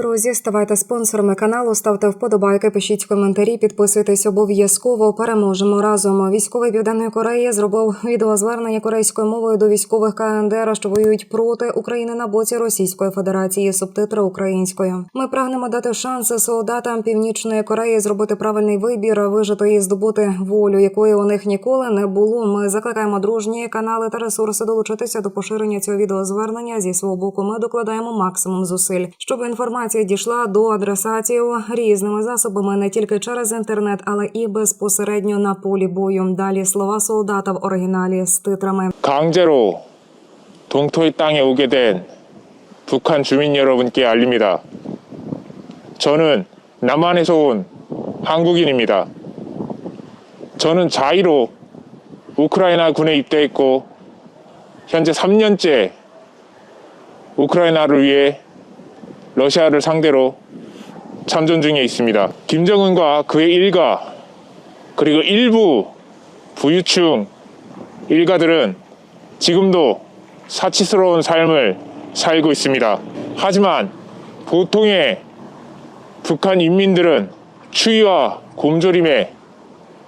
Друзі, ставайте спонсорами каналу, ставте вподобайки, пишіть коментарі, підписуйтесь обов'язково. Переможемо разом. Військовий південної Кореї зробив відеозвернення корейською мовою до військових КНДР, що воюють проти України на боці Російської Федерації. Субтитри українською. Ми прагнемо дати шанси солдатам Північної Кореї зробити правильний вибір, вижити і здобути волю, якої у них ніколи не було. Ми закликаємо дружні канали та ресурси долучитися до поширення цього відеозвернення. Зі свого боку, ми докладаємо максимум зусиль, щоб інформація дійшла до адресатів різними засобами, не тільки через інтернет, але і безпосередньо на полі бою. Далі слова солдата в оригіналі з титрами. 강제로 동토의 땅에 오게 된 북한 주민 여러분께 알립니다. 저는 남한에서 온 한국인입니다. 저는 자의로 우크라이나 군에 입대했고 현재 3년째 우크라이나를 위해 러시아를 상대로 참전 중에 있습니다. 김정은과 그의 일가 그리고 일부 부유층 일가들은 지금도 사치스러운 삶을 살고 있습니다. 하지만 보통의 북한 인민들은 추위와 곰조림에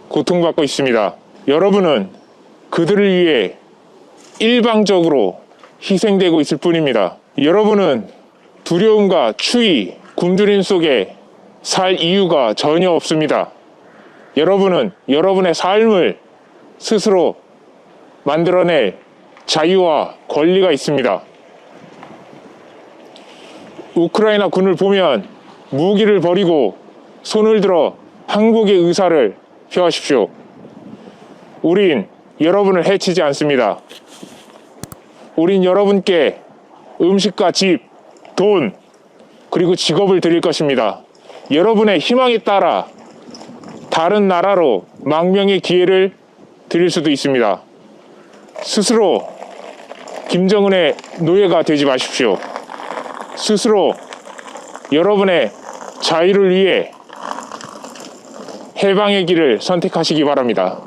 고통받고 있습니다. 여러분은 그들을 위해 일방적으로 희생되고 있을 뿐입니다. 여러분은 두려움과 추위, 굶주림 속에 살 이유가 전혀 없습니다. 여러분은 여러분의 삶을 스스로 만들어낼 자유와 권리가 있습니다. 우크라이나 군을 보면 무기를 버리고 손을 들어 항복의 의사를 표하십시오. 우린 여러분을 해치지 않습니다. 우린 여러분께 음식과 집, 돈, 그리고 직업을 드릴 것입니다. 여러분의 희망에 따라 다른 나라로 망명의 기회를 드릴 수도 있습니다. 스스로 김정은의 노예가 되지 마십시오. 스스로 여러분의 자유를 위해 해방의 길을 선택하시기 바랍니다.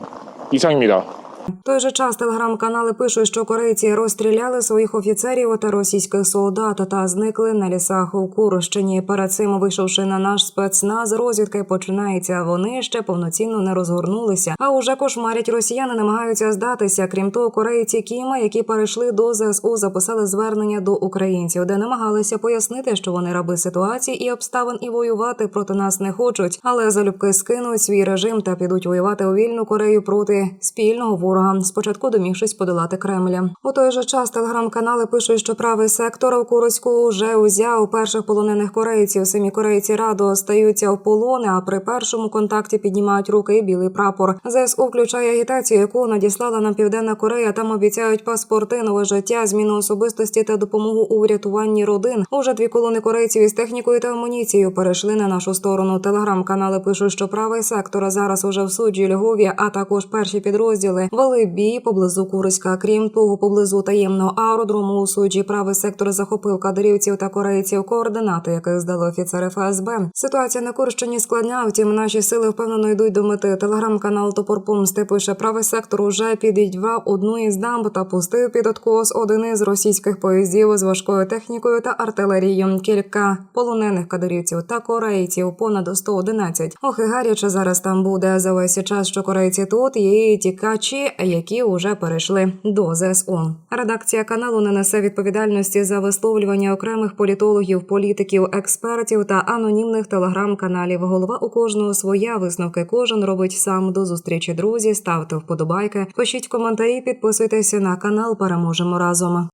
이상입니다. Той же час телеграм-канали пишуть, що корейці розстріляли своїх офіцерів та російських солдат та зникли на лісах у Курщині. Перед цим вийшовши на наш спецназ, розвідки починається. Вони ще повноцінно не розгорнулися, а уже кошмарять росіяни, намагаються здатися. Крім того, корейці Кіма, які перейшли до ЗСУ, записали звернення до українців, де намагалися пояснити, що вони раби ситуації і обставин і воювати проти нас не хочуть, але залюбки скинуть свій режим та підуть воювати у вільну Корею проти спільного ворога. Спочатку домігшись подолати Кремля. У той же час телеграм-канали пишуть, що правий сектор у Курську вже узяв перших полонених корейців. Самі корейці радо стаються в полони, а при першому контакті піднімають руки і білий прапор. ЗСУ включає агітацію, яку надіслала нам Південна Корея. Там обіцяють паспорти, нове життя, зміну особистості та допомогу у врятуванні родин. Уже дві колони корейців із технікою та амуніцією перейшли на нашу сторону. Телеграм-канали пишуть, що правий сектор зараз уже в суджі Львові, а також перші підрозділи вели бій поблизу Курська. Крім того, поблизу таємного аеродрому у суджі правий сектор захопив кадирівців та корейців, координати яких здали офіцери ФСБ. Ситуація на Курщині складна. Втім, наші сили впевнено йдуть до мети. Телеграм-канал Топор Помсти пише, правий сектор уже підідвав одну із дамб та пустив під откос один із російських поїздів з важкою технікою та артилерією. Кілька полонених кадирівців та корейців понад 111. Ох, і гаряче зараз там буде за весь час, що корейці тут є тікачі, які вже перейшли до ЗСУ. Редакція каналу не несе відповідальності за висловлювання окремих політологів, політиків, експертів та анонімних телеграм-каналів. Голова у кожного своя висновки. Кожен робить сам до зустрічі. Друзі, ставте вподобайки, пишіть коментарі, підписуйтеся на канал. Переможемо разом.